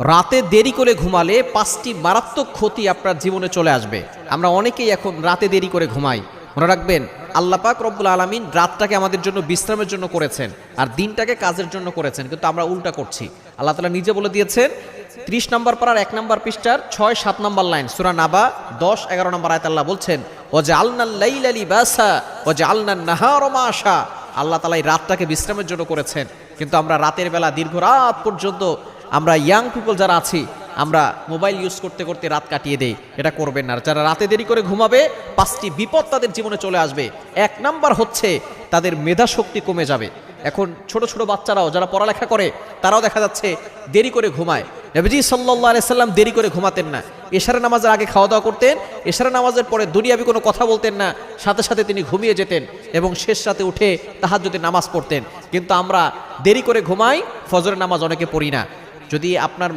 রাতে দেরি করে ঘুমালে পাঁচটি মারাত্মক ক্ষতি আপনার জীবনে চলে আসবে। আমরা অনেকেই এখন রাতে দেরি করে ঘুমাই। মনে রাখবেন, আল্লাহ পাক রব্বুল আলমিন রাতটাকে আমাদের জন্য বিশ্রামের জন্য করেছেন আর দিনটাকে কাজের জন্য করেছেন, কিন্তু আমরা উল্টা করছি। আল্লাহ তালা নিজে বলে দিয়েছেন, ত্রিশ নম্বর পাড়ার এক নম্বর পৃষ্ঠার ছয় সাত নম্বর লাইন, সুরা নাবা দশ এগারো নম্বর আয়ত আল্লাহ বলছেন ও যে আলনাল্লাইলালি বাসা ও যে আলনান নাহারমা আশা আল্লাহ তালা এই রাতটাকে বিশ্রামের জন্য করেছেন, কিন্তু আমরা রাতের বেলা দীর্ঘ রাত পর্যন্ত আমরা ইয়াং পিপল যারা আছি, আমরা মোবাইল ইউজ করতে করতে রাত কাটিয়ে দেই। এটা করবেন না। যারা রাতে দেরি করে ঘুমাবে, পাঁচটি বিপদ তাদের জীবনে চলে আসবে। এক নাম্বার হচ্ছে তাদের মেধা শক্তি কমে যাবে। এখন ছোট ছোট বাচ্চারাও যারা পড়ালেখা করে, তারাও দেখা যাচ্ছে দেরি করে ঘুমায়। নবীজি সাল্লাহ সাল্লাম দেরি করে ঘুমাতেন না। এশারা নামাজের আগে খাওয়া দাওয়া করতেন, এশারা নামাজের পরে দুনিয়াবি কোনো কথা বলতেন না, সাথে সাথে তিনি ঘুমিয়ে যেতেন এবং শেষ রাতে উঠে তাহার যদি নামাজ পড়তেন। কিন্তু আমরা দেরি করে ঘুমাই, ফজরের নামাজ অনেকে পড়ি না। যদি আপনার